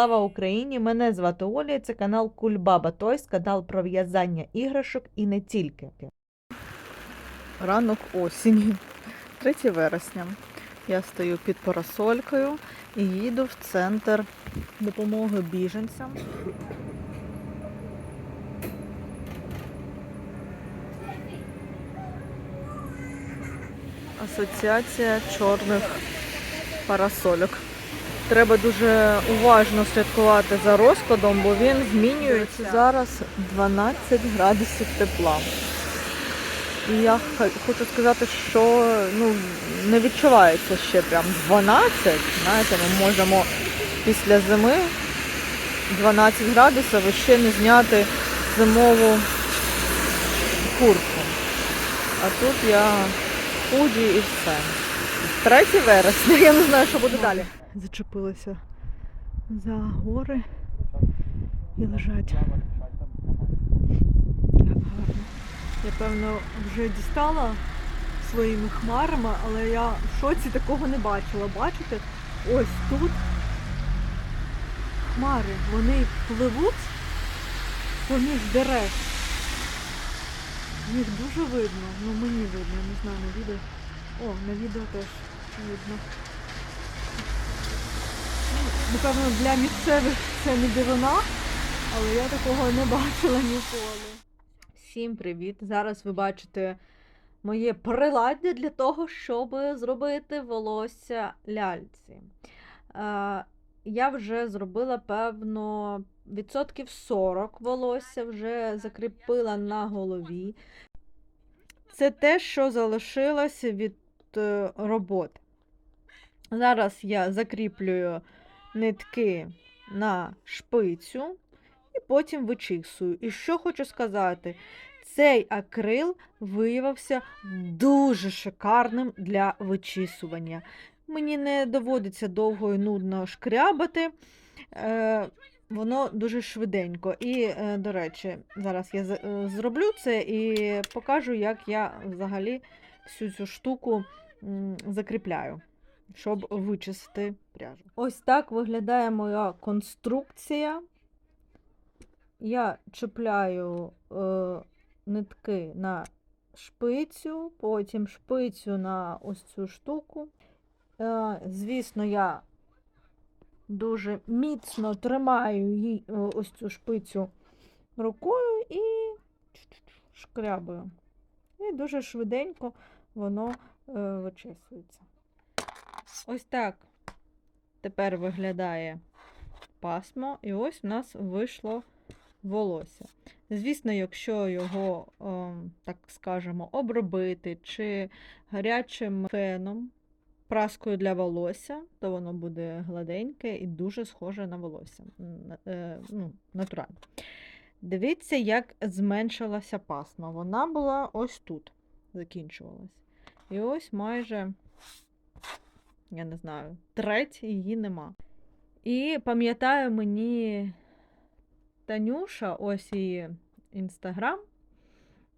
Слава Україні! Мене звати Оля. Це канал Кульбаба Тойс, канал про в'язання іграшок і не тільки. Ранок осені, 3 вересня. Я стою під парасолькою і їду в центр допомоги біженцям. Асоціація чорних парасольок. Треба дуже уважно слідкувати за розкладом, бо він змінюється. Зараз 12 градусів тепла. І я хочу сказати, що ну, не відчувається ще прям 12. Знаєте, ми можемо після зими 12 градусів і ще не зняти зимову куртку. А тут я худі і все. 3 вересня, я не знаю, що буде далі. Зачепилася за гори і лежать. Я певно вже дістала своїми хмарами, але я в шоці такого не бачила. Бачите, ось тут хмари, вони пливуть поміж дерев. Їх дуже видно, ну мені видно, я не знаю на відео. О, на відео теж видно. Ну, Напевно, для місцевих це не дивина, але я такого не бачила ніколи. Всім привіт! Зараз ви бачите моє приладдя для того, щоб зробити волосся ляльці. Е, я вже зробила, певно, відсотків 40 волосся, вже закріпила на голові. Це те, що залишилося від е, роботи. Зараз я закріплюю нитки на шпицю і потім вичісую. І що хочу сказати, цей акрил виявився дуже шикарним для вичісування. Мені не доводиться довго і нудно шкрябати. Е, воно дуже швиденько. І, е, до речі, зараз я з- е, зроблю це і покажу, як я взагалі всю цю штуку закріпляю, щоб вичистити пряжу. Ось так виглядає моя конструкція. Я чіпляю е, нитки на шпицю, потім шпицю на ось цю штуку. Е, звісно, я дуже міцно тримаю їй е, ось цю шпицю рукою і шкрябаю. І дуже швиденько воно е, вичесується. Ось так тепер виглядає пасмо, і ось у нас вийшло волосся. Звісно, якщо його, ем, так скажемо, обробити чи гарячим феном, праскою для волосся, то воно буде гладеньке і дуже схоже на волосся. Е, ну, натурально. Дивіться, як зменшилася пасма. Вона була ось тут, закінчувалась. І ось майже, я не знаю, треть її нема. І пам'ятаю, мені Танюша, ось її інстаграм,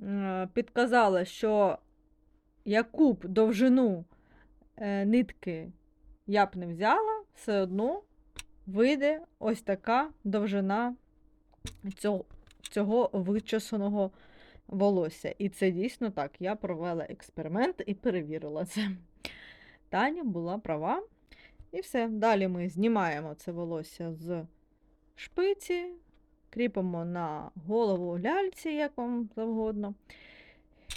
е, підказала, що яку б довжину е, нитки я б не взяла, все одно вийде ось така довжина цього, цього вичесаного волосся. І це дійсно так. Я провела експеримент і перевірила це. Таня була права. І все. Далі ми знімаємо це волосся з шпиці, кріпимо на голову ляльці, як вам завгодно.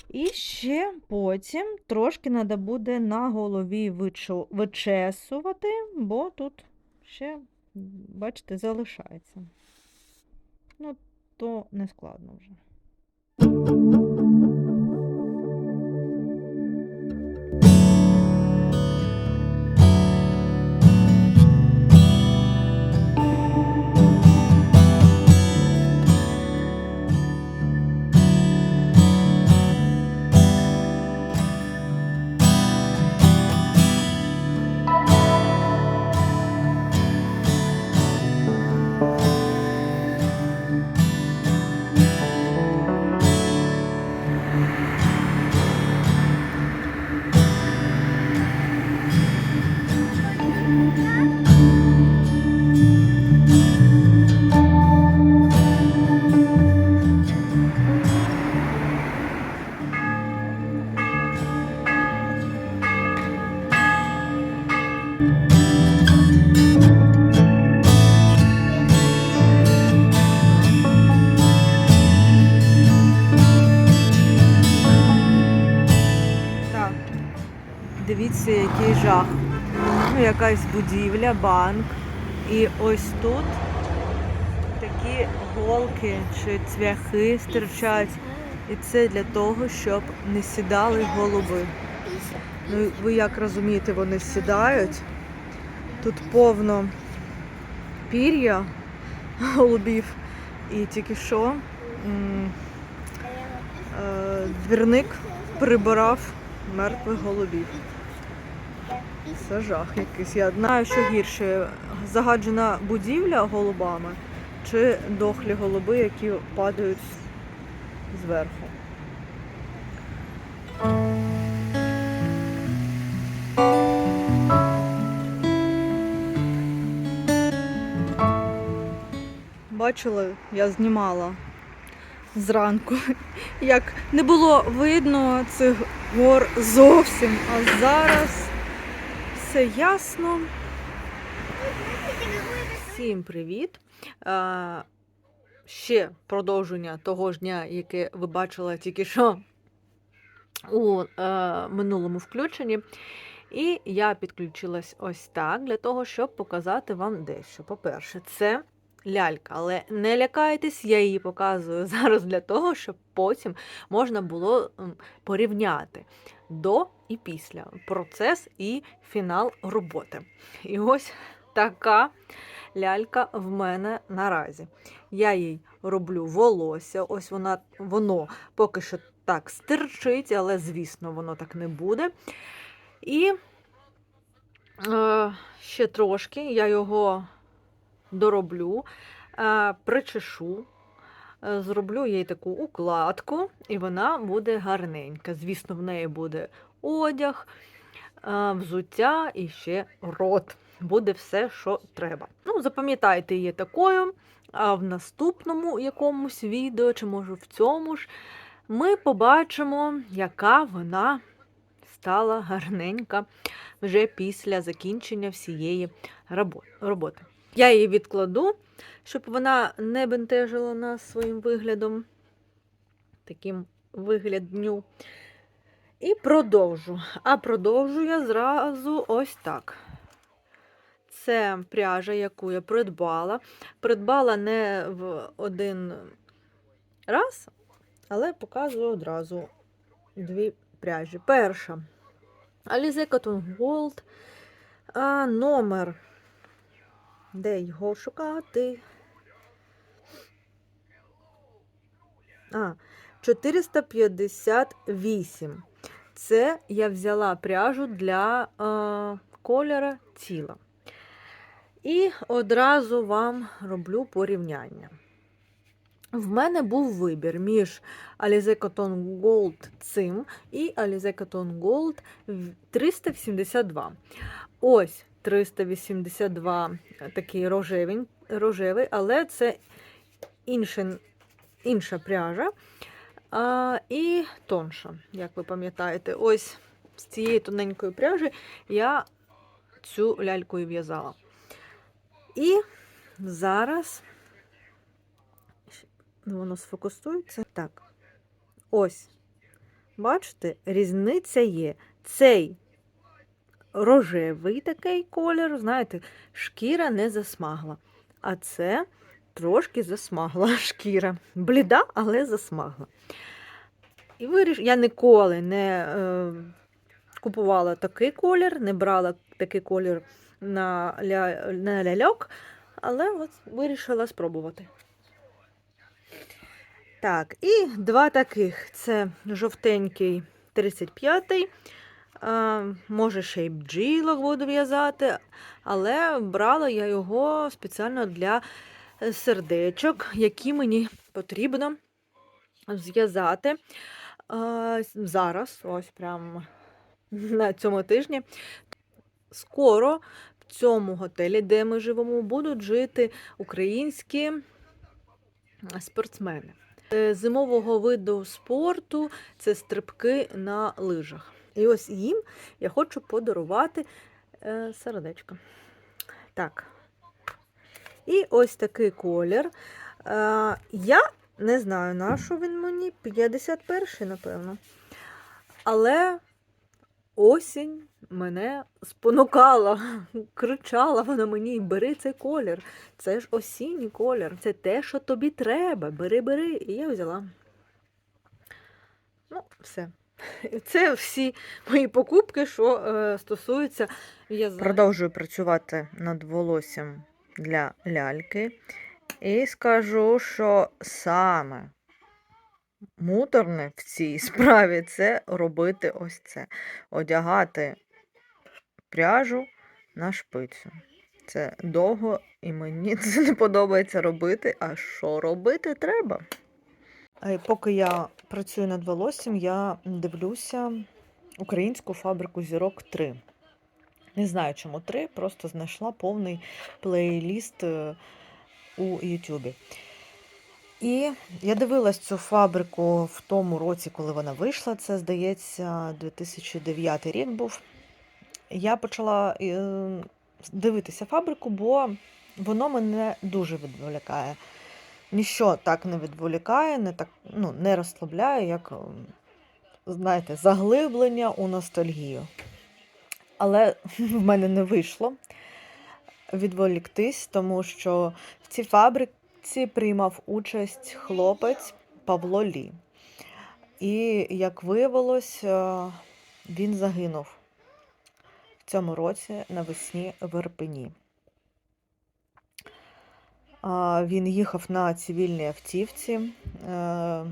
І ще потім трошки треба буде на голові вичесувати, бо тут ще, бачите, залишається. Ну, то не складно вже. Якась будівля, банк. І ось тут такі голки чи цвяхи стирчать. І це для того, щоб не сідали голуби. Ну, ви як розумієте, вони сідають. Тут повно пір'я голубів. І тільки що е, двірник прибирав мертвих голубів. Це жах якийсь. Я знаю, що гірше загаджена будівля голубами чи дохлі голуби, які падають зверху. Бачили, я знімала зранку, як не було видно цих гор зовсім, а зараз все ясно. Всім привіт! Ще продовження того ж дня, яке ви бачили тільки що у е, минулому включенні. І я підключилась ось так для того, щоб показати вам дещо. По-перше, це лялька, але не лякайтесь, я її показую зараз для того, щоб потім можна було порівняти до і після процес і фінал роботи. І ось така лялька в мене наразі. Я їй роблю волосся, ось вона, воно поки що так стирчить, але звісно, воно так не буде. І е, ще трошки я його дороблю, е, причешу, зроблю їй таку укладку, і вона буде гарненька. Звісно, в неї буде одяг, е, взуття і ще рот. Буде все, що треба. Ну, запам'ятайте її такою. А в наступному якомусь відео, чи може в цьому ж, ми побачимо, яка вона стала гарненька вже після закінчення всієї роботи. Я її відкладу, щоб вона не бентежила нас своїм виглядом, таким вигляд дню. І продовжу. А продовжу я зразу ось так. Це пряжа, яку я придбала. Придбала не в один раз, але показую одразу дві пряжі. Перша Alize Cotton Gold. Номер. Де його шукати? А, 458. Це я взяла пряжу для е, кольора тіла. І одразу вам роблю порівняння. В мене був вибір між Alize Cotton Gold цим і Alize Cotton Gold в- 382. Ось 382 такий рожевий, рожевий але це інша, інша пряжа а, і тонша, як ви пам'ятаєте. Ось з цієї тоненької пряжі я цю ляльку і в'язала. І зараз воно сфокусується. Так. Ось. Бачите, різниця є. Цей рожевий такий колір, знаєте, шкіра не засмагла. А це трошки засмагла шкіра. Бліда, але засмагла. І виріш... я ніколи не е, купувала такий колір, не брала такий колір на, ля... на ляльок, але от вирішила спробувати. Так, і два таких: це жовтенький 35-й. Може, ще й бджілок буду в'язати, але брала я його спеціально для сердечок, які мені потрібно зв'язати зараз, ось прямо на цьому тижні. Скоро в цьому готелі, де ми живемо, будуть жити українські спортсмени. Е, Зимового виду спорту це стрибки на лижах. І ось їм я хочу подарувати е, сердечко. Так. І ось такий колір. Е, я не знаю, на що він мені. 51 напевно. Але осінь мене спонукала, кричала вона мені: бери цей колір. Це ж осінній колір, це те, що тобі треба. Бери, бери. І я взяла. Ну, все. Це всі мої покупки, що е, стосуються в'язання. Продовжую працювати над волоссям для ляльки. І скажу, що саме муторне в цій справі це робити ось це. Одягати пряжу на шпицю. Це довго і мені це не подобається робити. А що робити треба? Поки я працюю над волоссям, я дивлюся українську фабрику зірок 3. Не знаю, чому 3, просто знайшла повний плейліст е, у Ютубі. І я дивилась цю фабрику в тому році, коли вона вийшла. Це, здається, 2009 рік був. Я почала е, дивитися фабрику, бо воно мене дуже відволікає. Ніщо так не відволікає, не так ну, не розслабляє, як, ем, знаєте, заглиблення у ностальгію. Але в мене не вийшло відволіктись, тому що в цій фабриці приймав участь хлопець Павло Лі. І, як виявилось, е, він загинув в цьому році навесні в Ірпені. Він їхав на цивільній автівці. Е,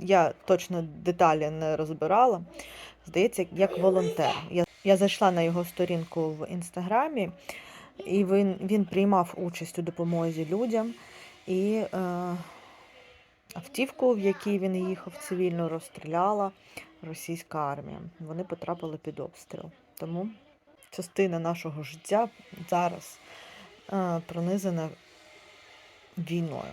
Я точно деталі не розбирала. Здається, як волонтер. Я, я зайшла на його сторінку в інстаграмі, і він, він приймав участь у допомозі людям. І е, автівку, в якій він їхав цивільно, розстріляла російська армія. Вони потрапили під обстріл. Тому частина нашого життя зараз е, пронизана війною.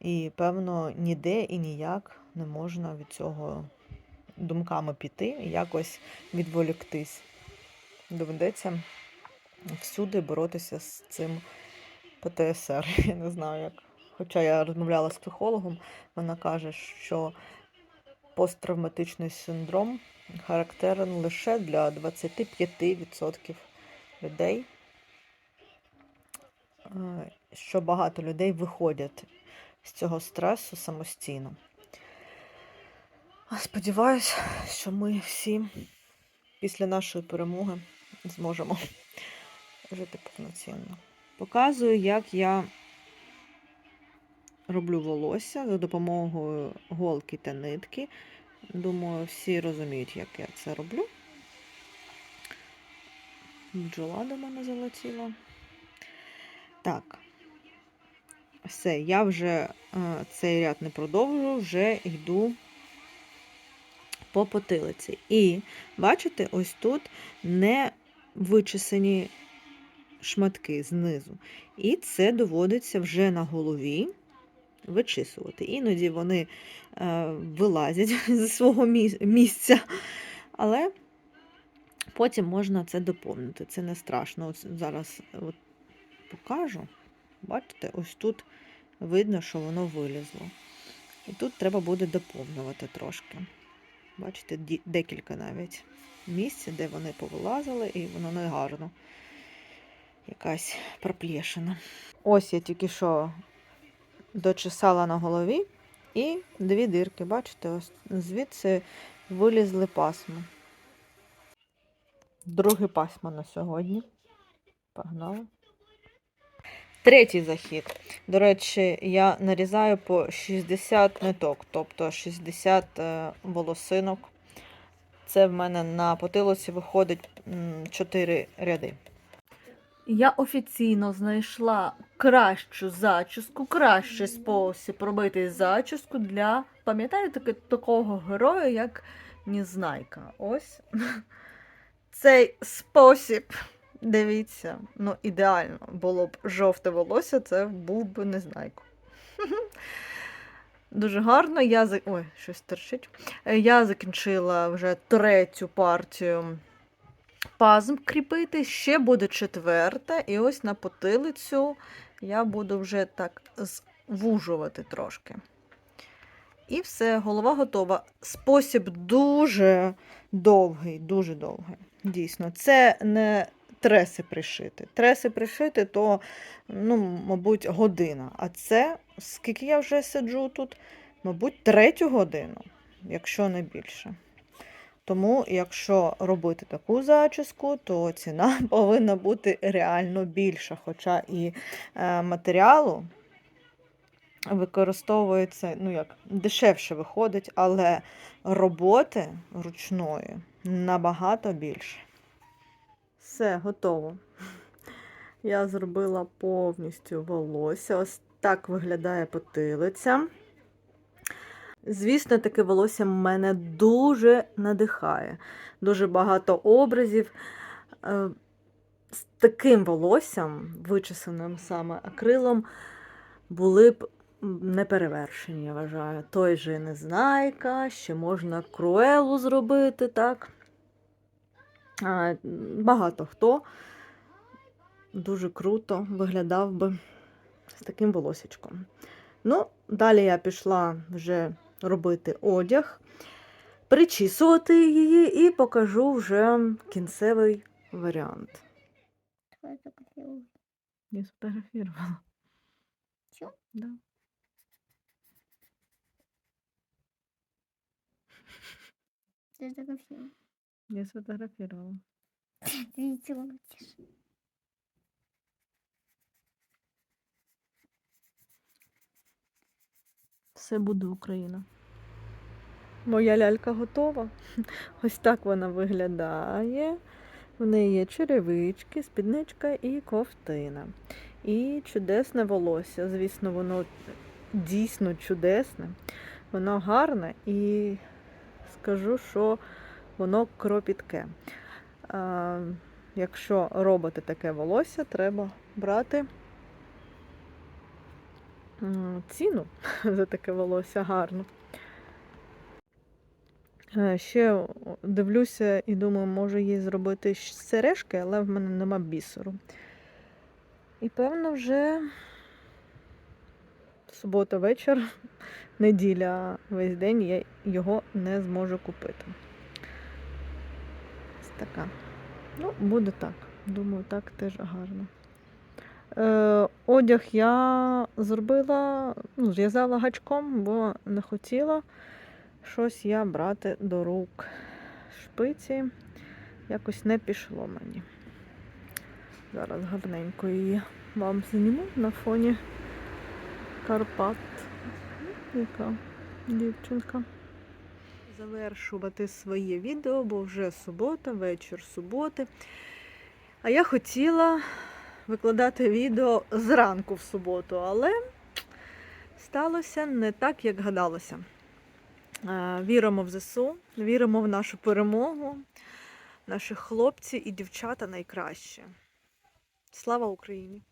І, певно, ніде і ніяк не можна від цього думками піти і якось відволіктись. Доведеться всюди боротися з цим ПТСР. Я не знаю як. Хоча я розмовляла з психологом, вона каже, що посттравматичний синдром характерен лише для 25% людей що багато людей виходять з цього стресу самостійно. А Сподіваюсь, що ми всі після нашої перемоги зможемо жити повноцінно. Показую, як я роблю волосся за допомогою голки та нитки. Думаю, всі розуміють, як я це роблю. Бджола до мене залетіла. Так. Все, я вже е, цей ряд не продовжую, вже йду по потилиці. І бачите, ось тут не вичесані шматки знизу. І це доводиться вже на голові вичисувати. Іноді вони е, вилазять зі свого місця, але потім можна це доповнити. Це не страшно. Ось зараз от покажу. Бачите, ось тут видно, що воно вилізло. І тут треба буде доповнювати трошки. Бачите, декілька навіть місць, де вони повилазили, і воно не гарно. Якась проплешина. Ось я тільки що дочесала на голові і дві дирки. Бачите, ось звідси вилізли пасма. Друге пасма на сьогодні. Погнали. Третій захід. До речі, я нарізаю по 60 ниток, тобто 60 е, волосинок. Це в мене на потилиці виходить 4 ряди. Я офіційно знайшла кращу зачіску, кращий спосіб робити зачіску для, пам'ятаєте, такого героя, як Незнайка. Ось цей спосіб. Дивіться, ну ідеально було б жовте волосся, це був би Незнайко. Дуже гарно. Я за... Ой, щось торчить. Е, Я закінчила вже третю партію пазм кріпити, ще буде четверта, і ось на потилицю я буду вже так звужувати трошки. І все, голова готова. Спосіб дуже довгий, дуже довгий. Дійсно, це не треси пришити. Треси пришити, то, ну, мабуть, година. А це, скільки я вже сиджу тут, мабуть, третю годину, якщо не більше. Тому, якщо робити таку зачіску, то ціна повинна бути реально більша. Хоча і е, матеріалу використовується, ну як, дешевше виходить, але роботи ручної набагато більше. Все, готово. Я зробила повністю волосся. Ось так виглядає потилиця. Звісно, таке волосся мене дуже надихає. Дуже багато образів. Е, З таким волоссям, вичесаним саме акрилом, були б неперевершені, я вважаю. Той же Незнайка, ще можна круелу зробити, так. Багато хто дуже круто виглядав би з таким волосечком. Ну, далі я пішла вже робити одяг, причісувати її і покажу вже кінцевий варіант. Я сфотографувала. Чё? Да. Ты закатила. Я сфотографувала. Ты видела, летишь. Все буде Україна. Моя лялька готова. Ось так вона виглядає. В неї є черевички, спідничка і ковтина. І чудесне волосся. Звісно, воно дійсно чудесне. Воно гарне і скажу, що воно кропітке. А, якщо робити таке волосся, треба брати ціну за таке волосся гарно. Е, Ще дивлюся і думаю, може їй зробити сережки, але в мене нема бісеру. І певно, вже субота вечір, неділя весь день я його не зможу купити. Така. Ну, буде так. Думаю, так теж гарно. Е, одяг я зробила, ну, зв'язала гачком, бо не хотіла щось я брати до рук. Шпиці якось не пішло мені. Зараз гарненько її вам зніму на фоні Карпат. Яка дівчинка. Завершувати своє відео, бо вже субота, вечір суботи. А я хотіла викладати відео зранку в суботу, але сталося не так, як гадалося. Віримо в ЗСУ, віримо в нашу перемогу, наші хлопці і дівчата найкраще. Слава Україні!